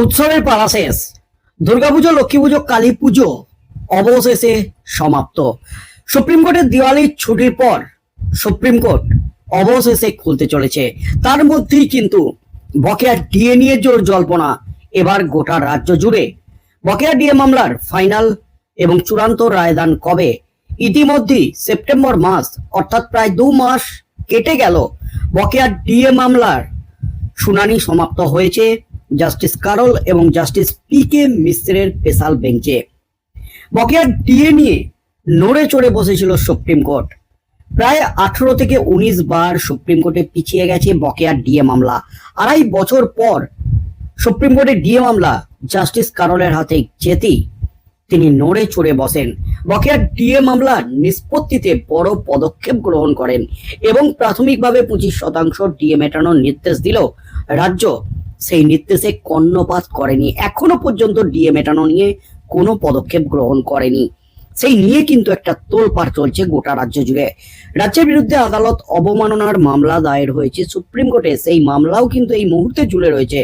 উৎসবের পালা শেষ দুর্গাপুজো লক্ষ্মী পুজো, কালী পুজো অবশেষে সমাপ্ত। সুপ্রিম কোর্টের দিওয়ালির ছুটির পর সুপ্রিম কোর্ট অবশেষে খুলতে চলেছে। তার মধ্যেই কিন্তু বকেয়া ডিএ নিয়ে জোর জল্পনা এবার গোটা রাজ্য জুড়ে। বকেয়া ডিএ মামলার ফাইনাল এবং চূড়ান্ত রায়দান কবে? ইতিমধ্যেই সেপ্টেম্বর মাস, অর্থাৎ প্রায় দু মাস কেটে গেল। বকেয়া ডিএ মামলার শুনানি সমাপ্ত হয়েছে। জাস্টিস কারল এবং জাস্টিস পি কে মিশ্রের স্পেশাল বেঞ্চে। বকেয়া ডিএ নিয়ে নড়ে চড়ে বসেছিল সুপ্রিম কোর্ট। প্রায় আঠারো থেকে উনিশ বার সুপ্রিম কোর্টে পিছিয়ে গেছে বকেয়া ডিএ মামলা। আড়াই বছর পর সুপ্রিম কোর্টের ডিএ মামলা, জাস্টিস কারলের হাতে যেতেই তিনি নড়ে চড়ে বসেন। বকেয়া ডিএ মামলার নিষ্পত্তিতে বড় পদক্ষেপ গ্রহণ করেন এবং প্রাথমিকভাবে পঁচিশ শতাংশ ডিএ মেটানোর নির্দেশ দিল রাজ্য সেই নির্দেশে কর্ণপাত করেনি। এখনও পর্যন্ত ডিএ মেটানো নিয়ে কোনো পদক্ষেপ গ্রহণ করেনি। সেই নিয়ে কিন্তু একটা তোলপাড় চলছে গোটা রাজ্য জুড়ে। রাজ্যের বিরুদ্ধে আদালত অবমাননার মামলা দায়ের হয়েছে। সুপ্রিম কোর্টে সেই মামলাও কিন্তু এই মুহূর্তে ঝুলে রয়েছে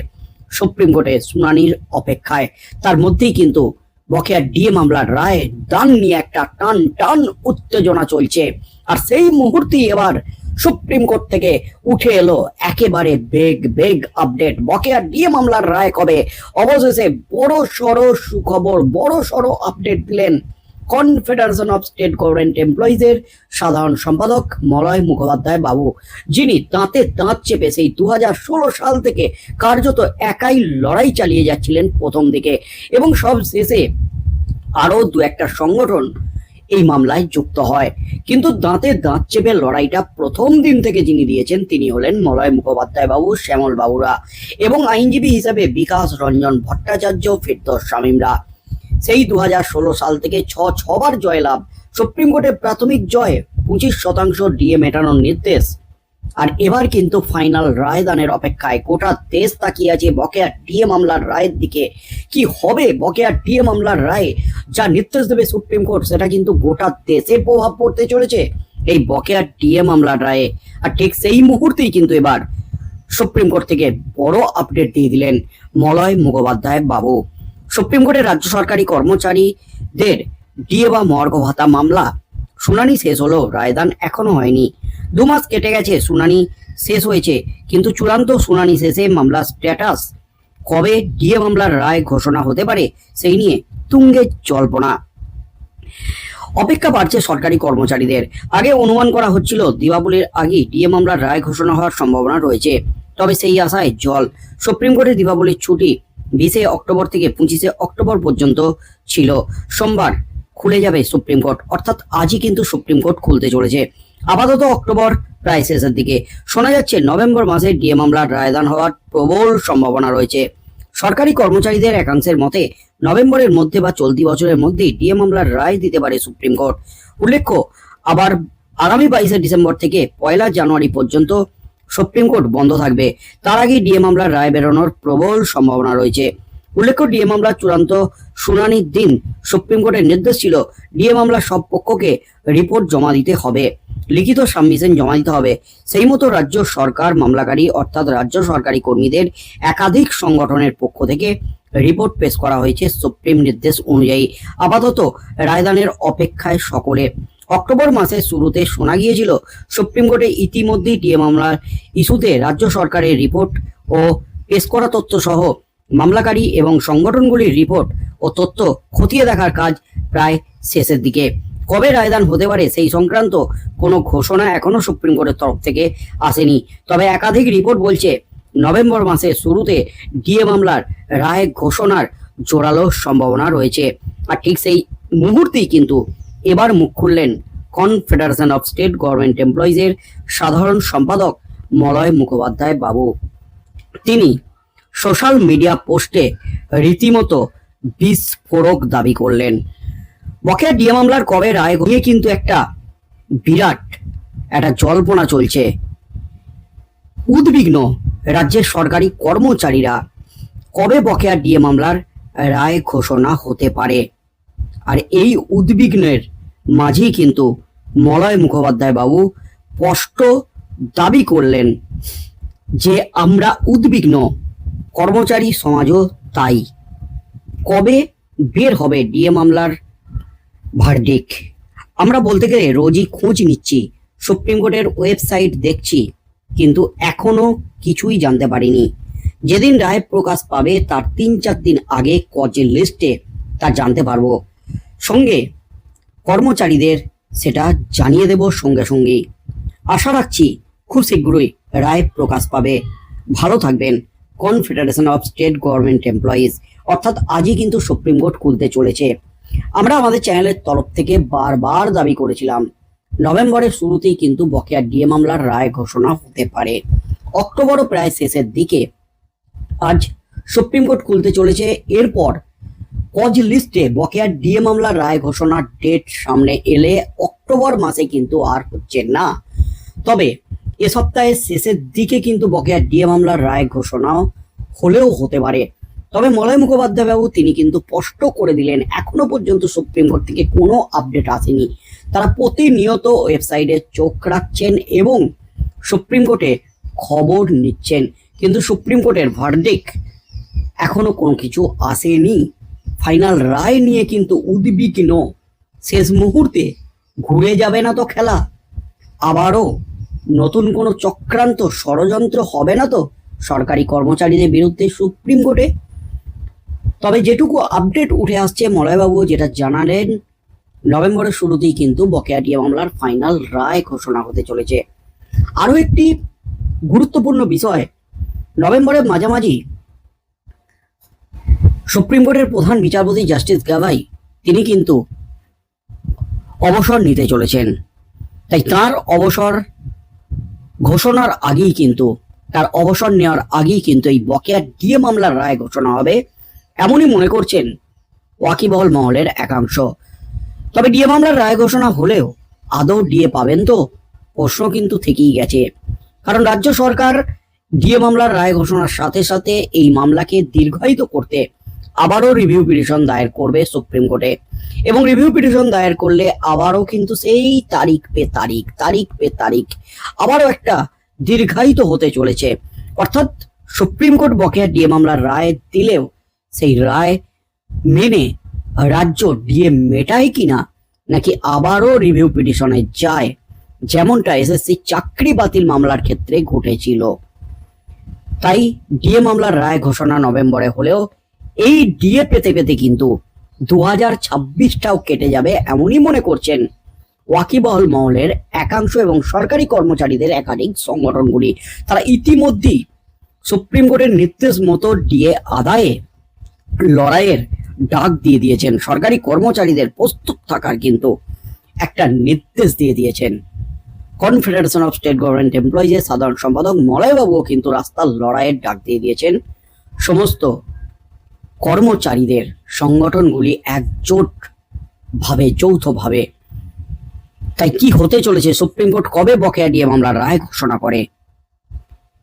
সুপ্রিম কোর্টে শুনানির অপেক্ষায়। তার মধ্যেই কিন্তু বকেয়া ডিএ মামলার রায়, দান নিয়ে একটা টান টান উত্তেজনা চলছে। আর সেই মুহূর্তেই এবার সুপ্রিম কোর্ট থেকে উঠে এলো একেবারে বেগ বেগ আপডেট বকেয়া ডিএ মামলার রায় কবে? অবশেষে বড় সড় সুখবর, বড় সড় আপডেট দিলেন কনফেডারেশন অফ স্টেট গভর্নমেন্ট এমপ্লয়িজের সাধারণ সম্পাদক মলয় মুখোপাধ্যায় বাবু, যিনি দাঁতে দাঁত চেপে সেই দু হাজার ষোলো সাল থেকে কার্যত একাই লড়াই চালিয়ে যাচ্ছিলেন প্রথম দিকে। এবং সব শেষে আরও দু একটা সংগঠন এই মামলায় যুক্ত হয়। কিন্তু দাঁতে দাঁত চেপে লড়াইটা প্রথম দিন থেকে যিনি দিয়েছেন, তিনি হলেন মলয় মুখোপাধ্যায় বাবু শ্যামল বাবুরা এবং আইনজীবী হিসাবে বিকাশ রঞ্জন ভট্টাচার্য, ফিরদোস শামীমরা। সেই দু হাজার ষোলো সাল থেকে ছ, ছবার জয়লাভ। সুপ্রিম কোর্টের প্রাথমিক জয়, পঁচিশ শতাংশ ডিএ মেটানোর নির্দেশ। আর এবার কিন্তু ফাইনাল রায়দানের অপেক্ষায় গোটা দেশ তাকিয়ে আছে বকেয়া ডিএ মামলার রায়ের দিকে। কি হবে বকেয়া ডিএ মামলার রায়ে? যা নির্দেশ দেবে সুপ্রিম কোর্ট, সেটা কিন্তু গোটা দেশে প্রভাব পড়তে চলেছে এই বকেয়া ডিএ মামলার রায়ে। আর ঠিক সেই মুহূর্তেই কিন্তু এবার সুপ্রিম কোর্ট থেকে বড় আপডেট দিয়ে দিলেন মলয় মুখোপাধ্যায় বাবু। সুপ্রিম কোর্টের রাজ্য সরকারি কর্মচারীদের ডিএ বা মর্গ ভাতা মামলা শুনানি শেষ হলো, রায়দান এখনও হয়নি। দু মাস কেটে গেছে, শুনানি শেষ হয়েছে, কিন্তু চূড়ান্ত শুনানি শেষে মামলার স্ট্যাটাস কবে ডিএ মামলার রায় ঘোষণা হতে পারে, সেই নিয়ে তুঙ্গে জল্পনা। অপেক্ষা বাড়ছে সরকারি কর্মচারীদের। আগে অনুমান করা হচ্ছিল দীপাবলির আগে ডিএ মামলার রায় ঘোষণা হওয়ার সম্ভাবনা রয়েছে। তবে সেই আশায় জল। সুপ্রিম কোর্টে দীপাবলির ছুটি বিশে অক্টোবর থেকে পঁচিশে অক্টোবর পর্যন্ত ছিল। সোমবার খুলে যাবে সুপ্রিম কোর্ট। অর্থাৎ আজই কিন্তু সুপ্রিম কোর্ট খুলতে চলেছে। আপাতত অক্টোবর প্রায় শেষের দিকে। শোনা যাচ্ছে নভেম্বর মাসে ডিএ মামলার রায়দান হওয়ার প্রবল সম্ভাবনা রয়েছে। সরকারি কর্মচারীদের একাংশের মতে, নভেম্বরের মধ্যে বা চলতি বছরের মধ্যেই ডিএ মামলার রায় দিতে পারে সুপ্রিম কোর্ট। উল্লেখ্য, আবার আগামী বাইশে ডিসেম্বর থেকে পয়লা জানুয়ারি পর্যন্ত সুপ্রিম কোর্ট বন্ধ থাকবে। তার আগে ডিএ মামলার রায় বেরোনোর প্রবল সম্ভাবনা রয়েছে। উল্লেখ্য, ডিএ মামলার চূড়ান্ত শুনানির দিন সুপ্রিম কোর্টের নির্দেশ ছিল, ডিএ মামলার সব পক্ষকে রিপোর্ট জমা দিতে হবে। লিখিত সাবমিশন জমা দিতে হবে। সেই মতো রাজ্য সরকার মামলাকারী অর্থাৎ রাজ্য সরকারি কর্মীদের একাধিক সংগঠনের পক্ষ থেকে রিপোর্ট পেশ করা হয়েছে সুপ্রিম নির্দেশ অনুযায়ী। আপাতত রায়দানের অপেক্ষায় সকলে। অক্টোবর মাসের শুরুতে শোনা গিয়েছিল, সুপ্রিম কোর্টে ইতিমধ্যেই ডিএ মামলার ইস্যুতে রাজ্য সরকারের রিপোর্ট ও পেশ করা তথ্য সহ মামলাকারী এবং সংগঠনগুলির রিপোর্ট ও তথ্য খতিয়ে দেখার কাজ প্রায় শেষের দিকে। কবে রায়দান হতে পারে সেই সংক্রান্ত কোনো ঘোষণা এখনও সুপ্রিম কোর্টের তরফ থেকে আসেনি। তবে একাধিক রিপোর্ট বলছে, নভেম্বর মাসের শুরুতে ডিএ মামলার রায় ঘোষণার জোরালো সম্ভাবনা রয়েছে। আর ঠিক সেই মুহূর্তেই কিন্তু এবার মুখ খুললেন কনফেডারেশন অফ স্টেট গভর্নমেন্ট এমপ্লয়িজের সাধারণ সম্পাদক মলয় মুখোপাধ্যায় বাবু। তিনি সোশ্যাল মিডিয়া পোস্টে রীতিমতো বিস্ফোরক দাবি করলেন। বকেয়া ডিএ মামলার কবে রায় ঘুরিয়ে কিন্তু একটা বিরাট, একটা জল্পনা চলছে। উদ্বিগ্ন রাজ্যের সরকারি কর্মচারীরা কবে বকেয়া ডিএ মামলার রায় ঘোষণা হতে পারে? আর এই উদ্বিগ্নের মাঝেই কিন্তু মলয় মুখোপাধ্যায় বাবু স্পষ্ট দাবি করলেন যে আমরা উদ্বিগ্ন, কর্মচারী সমাজও তাই। কবে বের হবে ডিএ মামলার ভার্ডিক আমরা বলতে গেলে রোজই খোঁজ নিচ্ছি, সুপ্রিম কোর্টের ওয়েবসাইট দেখছি, কিন্তু এখনও কিছুই জানতে পারিনি। যেদিন রায় প্রকাশ পাবে, তার তিন চার দিন আগে কজের লিস্টে তা জানতে পারব। সঙ্গে কর্মচারীদের সেটা জানিয়ে দেব সঙ্গে সঙ্গেই আশা রাখছি খুব শীঘ্রই রায় প্রকাশ পাবে। ভালো থাকবেন confederation of state government employees অর্থাৎ আজই কিন্তু সুপ্রিম কোর্ট খুলতে চলেছে। আমরা আমাদের চ্যানেলের তরফ থেকে বারবার দাবি করেছিলাম, নভেম্বরের শুরুতেই কিন্তু বকেয়া ডিএ মামলার রায় ঘোষণা হতে পারে। অক্টোবরও প্রায় শেষের দিকে। আজ সুপ্রিম কোর্ট খুলতে চলেছে, এরপর কজ লিস্টে বকেয়া ডিএ মামলার রায় ঘোষণার ডেট সামনে এলে অক্টোবর মাসে কিন্তু আর হচ্ছে না। তবে এ সপ্তাহের শেষের দিকে কিন্তু বকেয়া ডিএ মামলার রায় ঘোষণা হলেও হতে পারে। তবে মলয় মুখোপাধ্যায় বাবু তিনি কিন্তু স্পষ্ট করে দিলেন, এখনও পর্যন্ত সুপ্রিম কোর্ট থেকে কোনো আপডেট আসেনি। তারা প্রতিনিয়ত ওয়েবসাইটে চোখ রাখছেন এবং সুপ্রিম কোর্টে খবর নিচ্ছেন। কিন্তু সুপ্রিম কোর্টের ভার্ডিক এখনও কোনো কিছু আসেনি। ফাইনাল রায় নিয়ে কিন্তু উদ্বিগ্ন। শেষ মুহূর্তে ঘুরে যাবে না তো খেলা। আবারও নতুন কোনো চক্রান্ত ষড়যন্ত্র হবে না তো? সরকারি কর্মচারীদের বিরুদ্ধে সুপ্রিম কোর্টে তবে যেটুকু আপডেট উঠে আসছে মলয়বাবু যেটা জানালেন, নভেম্বরের শুরুতেই কিন্তু বকেয়া ডিএ মামলার ফাইনাল রায় ঘোষণা হতে চলেছে। আরও একটি গুরুত্বপূর্ণ বিষয়, নভেম্বরের মাঝামাঝি সুপ্রিম কোর্টের প্রধান বিচারপতি জাস্টিস গাভাই, তিনি কিন্তু অবসর নিতে চলেছেন। তাই তার অবসর ঘোষণার আগেই কিন্তু, তার অবসর নেওয়ার আগেই কিন্তু এই বকেয়া ডিএ মামলার রায় ঘোষণা হবে। এমনই মনে করছেন ওয়াকিবহল মহলের একাংশ। তবে ডিএ মামলার রায় ঘোষণা হলেও আদৌ ডিএ পাবেন তো প্রশ্ন কিন্তু থেকেই গেছে। কারণ রাজ্য সরকার ডিএ মামলার রায় ঘোষণার সাথে সাথে এই মামলাকে দীর্ঘায়িত করতে আবারও রিভিউ পিটিশন দায়ের করবে সুপ্রিম কোর্টে। এবং রিভিউ পিটিশন দায়ের করলে আবারও কিন্তু সেই তারিখ পে তারিখ তারিখ পে তারিখ আবারও একটা দীর্ঘায়িত হতে চলেছে। অর্থাৎ সুপ্রিম কোর্ট বকেয়া ডিএ মামলার রায় দিলেও সেই রায় মেনে রাজ্য ডিএ মেটায় কিনা নাকি আবারও রিভিউ পিটিশনে যায়? যেমনটা এসএসসি চাকরি বাতিল মামলার ক্ষেত্রে ঘটেছিল। তাই ডিএ মামলার রায় ঘোষণা নভেম্বরে হলেও এই ডিএ পেতে পেতে কিন্তু দু হাজার ছাব্বিশটাও কেটে যাবে এমনই মনে করছেন ওয়াকিবহল মহলের একাংশ এবং সরকারি কর্মচারীদের একাধিক সংগঠনগুলি। তারা ইতিমধ্যেই সুপ্রিম কোর্টের নির্দেশ মতো ডিএ আদায়ে লড়াইয়ের ডাক দিয়ে দিয়েছেন। সরকারি কর্মচারীদের প্রস্তুত থাকার কিন্তু একটা নির্দেশ দিয়ে দিয়েছেন। কনফেডারেশন অফ স্টেট গভর্নমেন্ট এমপ্লয়িজের সাধারণ সম্পাদক মলয়বাবুও কিন্তু রাস্তার লড়াইয়ের ডাক দিয়ে দিয়েছেন। সমস্ত কর্মচারীদের সংগঠনগুলি একজোট ভাবে যৌথভাবে। তাই কি হতে চলেছে? সুপ্রিম কোর্ট কবে বকেয়া দিয়ে মামলার রায় ঘোষণা করে?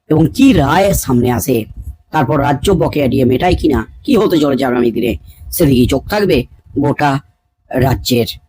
এবং কি রায় সামনে আসে? তারপর রাজ্য বকেয়া দিয়ে মেটায় কিনা? কি হতে চলেছে আগামী দিনে? সেদিকে চোখ থাকবে গোটা রাজ্যের।